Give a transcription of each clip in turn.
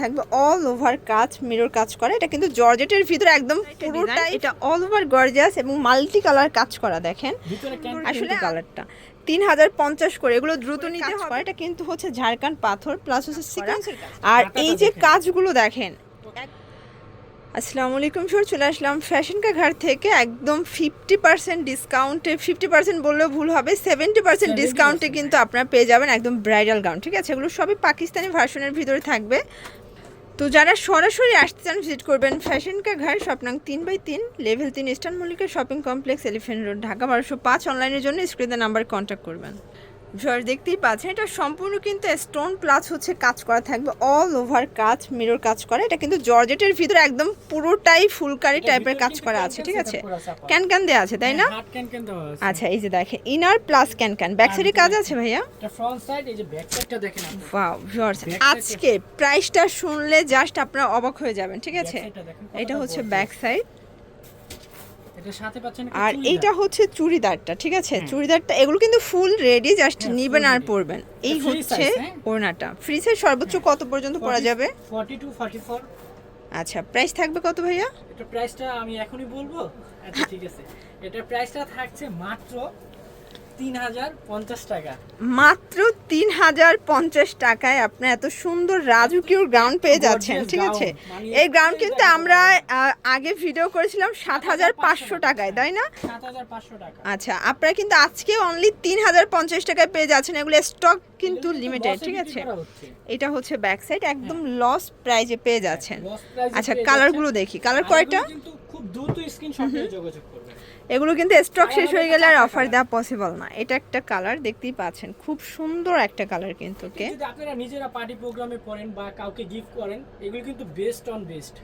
থাকবে all over কাজ mirror কাজ করা। এটা কিন্তু জর্জেটের ভিতরে একদম পুরোটাই এটা অল ওভার গর্জিয়াস এবং মাল্টি কালার কাজ করা দেখেন। আসলে কালারটা তিন হাজার পঞ্চাশ করে এগুলো দ্রুত নিতে হবে। এটা কিন্তু হচ্ছে ঝাড়খান্ড পাথর প্লাস হচ্ছে আর এই যে কাজগুলো দেখেন আসসালামু আলাইকুম স্যার চলে আসলাম ফ্যাশন কা ঘাট থেকে। একদম ফিফটি পার্সেন্ট ডিসকাউন্টে ফিফটি পার্সেন্ট বললেও ভুল হবে সেভেন্টি পার্সেন্ট ডিসকাউন্টে কিন্তু আপনারা পেয়ে যাবেন একদম ব্রাইডাল গাউন ঠিক আছে? এগুলো সবই পাকিস্তানি ভার্সনের ভিতরে থাকবে। তো যারা সরাসরি আসতে চান ভিজিট করবেন ফ্যাশন কা ঘাট স্বপ্নাং তিন বাই তিন লেভেল তিন eastern Mallika shopping complex elephant road Dhaka বারোশো পাঁচ। অনলাইনের জন্য স্ক্রিনের নাম্বার কন্ট্যাক্ট করবেন। ভিউয়ার দেখতেই পাচ্ছেন এটা সম্পূর্ণ কিন্তু স্টোন প্লাস হচ্ছে কাজ করা থাকবে অল ওভার কাজ মিরর কাজ করা। এটা কিন্তু জর্জেটের ভিতরে একদম পুরোটাই ফুলকারি টাইপের কাজ করা আছে ঠিক আছে? ক্যান ক্যান দেওয়া আছে তাই না? আচ্ছা এই যে দেখেন inner plus can can back সাইডে কাজ আছে ভাইয়া? এটা ফ্রন্ট সাইড এই যে ব্যাক সাইডটা দেখেন ওয়াও ভিউয়ার্স আজকে প্রাইসটা শুনলে জাস্ট আপনারা অবাক হয়ে যাবেন ঠিক আছে? এটা হচ্ছে ব্যাক সাইড এটা সাথে পাচ্ছেন একটা আর এইটা হচ্ছে চুড়িদারটা ঠিক আছে? হ্যাঁ। চুড়িদারটা এগুলো কিন্তু ফুল রেডি জাস্ট হ্যাঁ, নিবেন আর পরবেন। এই হচ্ছে ফ্রি ওড়নাটা। ফ্রিজের সর্বোচ্চ কত পর্যন্ত পরা 40 যাবে? 42 44 আচ্ছা প্রাইস থাকবে কত ভাইয়া? এটা প্রাইসটা আমি এখনই বলব? আচ্ছা ঠিক আছে। এটা প্রাইসটা থাকছে মাত্র 3050 টাকা। মাত্র তিন হাজার পঞ্চাশ টাকায় আপনি এত সুন্দর রাজুকিউর গ্রাউন্ড পেয়ে যাচ্ছেন ঠিক আছে? মানে এই গ্রাউন্ড কিন্তু আমরা আগে ভিডিও করেছিলাম সাত হাজার পাঁচশো টাকায় তাই না? আচ্ছা আপনারা কিন্তু আজকে অনলি তিন হাজার পঞ্চাশ টাকায় পেয়ে যাচ্ছেন এগুলো স্টক কিন্তু লিমিটেড ঠিক আছে? এটা হচ্ছে ব্যাক সাইড একদম লস প্রাইজে পেয়ে যাচ্ছেন। price এ আচ্ছা কালারগুলো দেখি কালার কয়টা? খুব দ্রুত স্ক্রিনশট নিয়ে যোগাযোগ করবেন। এগুলো কিন্তু স্টক শেষ হয়ে গেলে আর অফার দেওয়া পসিবল না। এটা একটা কালার দেখতেই পাচ্ছেন। খুব সুন্দর একটা কালার কিন্তু ওকে যদি আপনারা নিজেরা পার্টি প্রোগ্রামে পড়েন বা কাউকে গিফট করেন এগুলো কিন্তু বেস্ট অন বেস্ট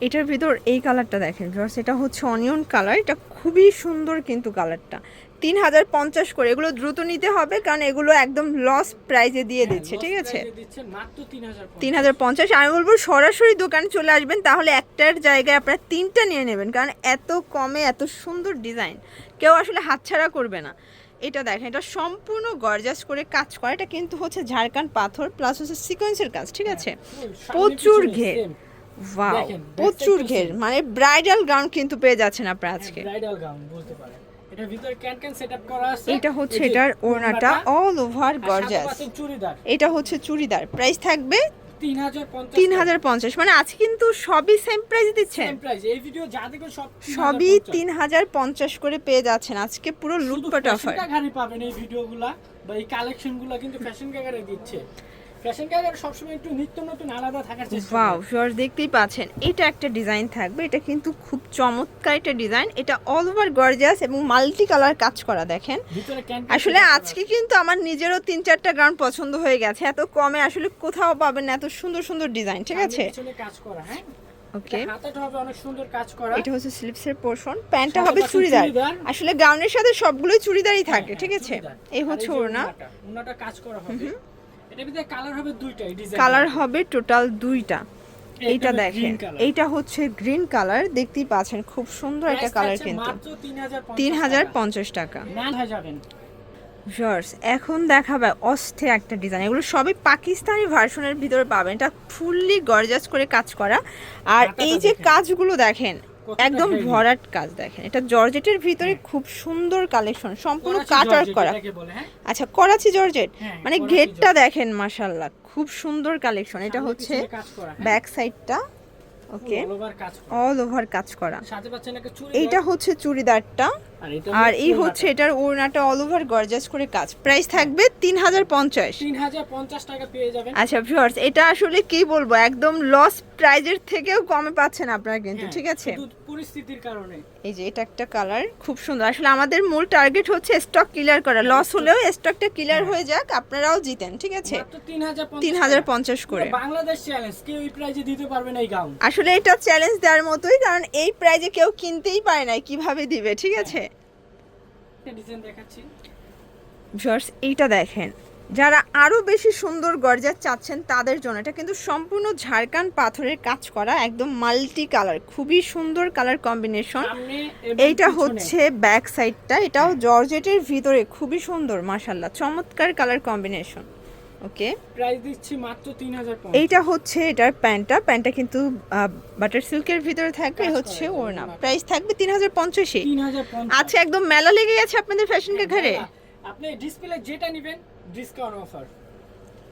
এটার ভিতর এই কালারটা দেখেন ভিউয়ার্স এটা হচ্ছে অনিয়ন কালার এটা খুবই সুন্দর কিন্তু কালারটা। তিন হাজার পঞ্চাশ করে এগুলো দ্রুত নিতে হবে কারণ এগুলো একদম লস প্রাইজে দিয়ে হ্যাঁ, দিচ্ছে ঠিক আছে? দিচ্ছেন মাত্র 3000 তিন হাজার পঞ্চাশ আমি বলব সরাসরি দোকানে চলে আসবেন তাহলে একটার জায়গায় আপনারা তিনটা নিয়ে নেবেন কারণ এত কমে এত সুন্দর ডিজাইন কেউ আসলে হাতছাড়া করবে না। এটা দেখেন এটা সম্পূর্ণ গর্জাস করে কাজ করা এটা কিন্তু হচ্ছে ঝাড়খান্ড পাথর প্লাস হচ্ছে সিকোয়েন্সের কাজ ঠিক আছে? প্রচুর ঘের। ওয়াও প্রচুর ঘের মানে ব্রাইডাল গাউন কিন্তু পেয়ে যাচ্ছেন আপনারা আজকে। ব্রাইডাল গাউন বলতে পারেন। এটা ভিতরে ক্যান ক্যান সেটআপ করা আছে। এটা হচ্ছে এটার ওড়নাটা অল ওভার গর্জাস চুড়িদার। এটা হচ্ছে চুড়িদার। প্রাইস থাকবে 3050 তিন হাজার পঞ্চাশ। মানে আজকে কিন্তু সবই সেম প্রাইস দিচ্ছেন। সবই তিন হাজার পঞ্চাশ। করে পেয়ে যাচ্ছেন। আজকে পুরো লুটপাট অফার পাবেন এই ভিডিওগুলা বা এই কালেকশনগুলো কিন্তু ফ্যাশন ক্যাগারে দিচ্ছে। ফ্যাশন ক্যাগারে সবসময় একটু নিত্য নতুন আলাদা থাকার চেষ্টা ওয়াও। ভিউয়ার্স দেখতেই পাচ্ছেন এটা একটা ডিজাইন থাকবে এটা কিন্তু খুব চমৎকার একটা ডিজাইন এটা অল ওভার গর্জিয়াস এবং মাল্টি কালার কাজ করা দেখেন। আসলে আজকে কিন্তু আমার নিজেরও তিন চারটা গ্রাউন্ড পছন্দ হয়ে গেছে এত কমে আসলে কোথাও পাবেন না এত সুন্দর সুন্দর ডিজাইন ঠিক আছে? কাজ করা হ্যাঁ? ওকে হাতাটা হবে অনেক সুন্দর কাজ করা। এটা হচ্ছে স্লিপসের পোর্শন প্যান্টটা হবে চুড়িদার। আসলে গাউনের সাথে সবগুলোই চুড়িদারই হ্যাঁ, থাকে হ্যাঁ, ঠিক আছে। এই হচ্ছে ওড়না। ওড়নাটা, কাজ করা হবে। কালার হবে দুইটাই কালার হবে টোটাল দুইটা। এইটা দেখেন। এইটা হচ্ছে গ্রিন কালার দেখতেই পাচ্ছেন খুব সুন্দর একটা কালার কিন্তু। তিন হাজার পঞ্চাশ টাকা। ভিউয়ার্স এখন দেখাবে অস্থির একটা ডিজাইন এগুলো সবই পাকিস্তানি ভার্সনের ভিতরে পাবেন। এটা ফুললি গর্জাস করে কাজ করা। আর এই যে কাজগুলো দেখেন একদম ভরাট কাজ দেখেন। এটা জর্জেটের ভিতরে হ্যাঁ। খুব সুন্দর কালেকশন সম্পূর্ণ কাটার করা। হ্যাঁ? আচ্ছা করাচি জর্জেট? হ্যাঁ, মানে গেটটা দেখেন মাশাল্লাহ খুব সুন্দর কালেকশন এটা হচ্ছে? ব্যাক সাইডটা ওকে। অল ওভার কাজ করা। এইটা হচ্ছে চুড়িদারটা। আর এই হচ্ছে এটার ওড়নাটা অল ওভার গর্জাস করে কাজ। প্রাইস থাকবে তিন হাজার পঞ্চাশ। তিন হাজার পঞ্চাশ টাকা পেয়ে যাবেন। আচ্ছা ভিউয়ার্স এটা আসলে কি বলব? একদম লস প্রাইজের থেকেও কমে পাচ্ছেন আপনারা কিন্তু হ্যাঁ, ঠিক আছে? পরিস্থিতির কারণে। এই যে এটা একটা কালার খুব সুন্দর। আসলে আমাদের মূল টার্গেট হচ্ছে স্টক ক্লিয়ার করা। লস হলেও স্টকটা ক্লিয়ার হ্যাঁ। হয়ে যাক আপনারাও জিতেন ঠিক আছে? তিন হাজার তিন হাজার পঞ্চাশ করে। বাংলাদেশ চ্যালেঞ্জ কেউ এই প্রাইজে দিতে পারবে না এই গাউন আসলে এটা চ্যালেঞ্জ দেওয়ার মতোই কারণ এই প্রাইজে কেউ কিনতেই পারে না কীভাবে দিবে ঠিক আছে? একটা ডিজাইন দেখাচ্ছি। ভিউয়ার্স এইটা দেখেন। যারা আরও বেশি সুন্দর গর্জার চাচ্ছেন তাদের জন্য এটা কিন্তু সম্পূর্ণ ঝাড়খান্ড পাথরের কাজ করা একদম মাল্টি কালার খুবই সুন্দর কালার কম্বিনেশন। এইটা হচ্ছে ব্যাক সাইডটা এটাও জর্জেটের ভিতরে খুবই সুন্দর মাসাল্লাহ চমৎকার কালার কম্বিনেশন। ওকে প্রাইস দিচ্ছি মাত্র তিন হাজার এইটা হচ্ছে এটার প্যান্টটা। প্যান্টটা কিন্তু বাটার সিল্কের ভিতরে থাকবে হচ্ছে ওড়না। প্রাইস থাকবে তিন হাজার পঞ্চাশে। তিন হাজার আচ্ছা একদম মেলা লেগে গেছে আপনাদের ফ্যাশন ঘরে। আপনি ডিসপ্লে যেটা নেবেন ডিসকাউন্ট অফার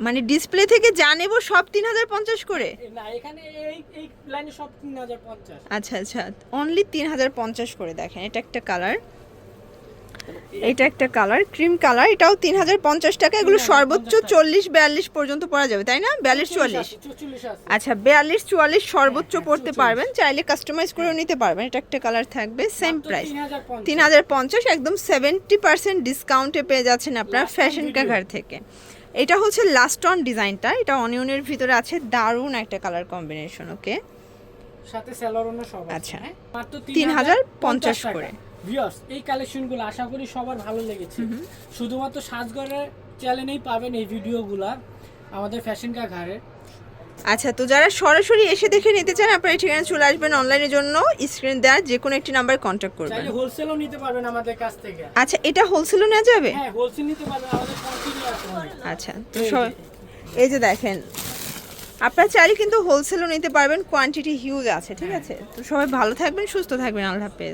মানে ডিসপ্লে থেকে যা নেব সব তিন হাজার পঞ্চাশ করে? না এখানে এই এই লাইনে সব তিন হাজার পঞ্চাশ। আচ্ছা আচ্ছা অনলি তিন হাজার পঞ্চাশ করে দেখেন এটা একটা কালার এটা একটা কালার ক্রিম কালার এটাও তিন হাজার পঞ্চাশ টাকা এগুলো সর্বোচ্চ চল্লিশ বিয়াল্লিশ পর্যন্ত পরা যাবে তাই না বিয়াল্লিশ চুয়াল্লিশ আচ্ছা বিয়াল্লিশ চুয়াল্লিশ সর্বোচ্চ হ্যাঁ, পড়তে পারবেন চাইলে কাস্টমাইজ করেও নিতে পারবেন এটা একটা কালার থাকবে সেম প্রাইস তিন হাজার পঞ্চাশ একদম সেভেন্টি পার্সেন্ট ডিসকাউন্টে পেয়ে যাচ্ছেন আপনার ফ্যাশন। কাঘার থেকে এটা হচ্ছে লাস্ট অন ডিজাইনটা এটা অনিয়নের ভিতরে আছে দারুণ একটা কালার কম্বিনেশন ওকে সাথে স্যালোরনও সব আছে, আচ্ছা। হ্যাঁ? মাত্র 3050 টাকা। করে। Viewers, এই কালেকশনগুলো আশা করি সবার ভালো লেগেছে। শুধুমাত্র সাজগরের চ্যানেলেই পাবেন এই ভিডিওগুলা আমাদের ফ্যাশন কা ঘরে আচ্ছা তো যারা সরাসরি এসে দেখে নিতে চান আপনারা এই ঠিকানা চলে আসবেন অনলাইনের জন্য। স্ক্রিন দেওয়ার যে কোনো একটি নাম্বার কন্ট্যাক্ট করবেন। চাইলে হোলসেলও নিতে পারবেন আমাদের কাছ থেকে। আচ্ছা এটা হোলসেলও নেওয়া যাবে? হ্যাঁ হোলসেল নিতে পারবেন আমাদের আছে আচ্ছা তো এই এই যে দেখেন আপনারা চাইলে কিন্তু হোলসেলও নিতে পারবেন কোয়ান্টিটি হিউজ আছে ঠিক আছে? তো সবাই ভালো থাকবেন সুস্থ থাকবেন আল্লাহ হাফেজ।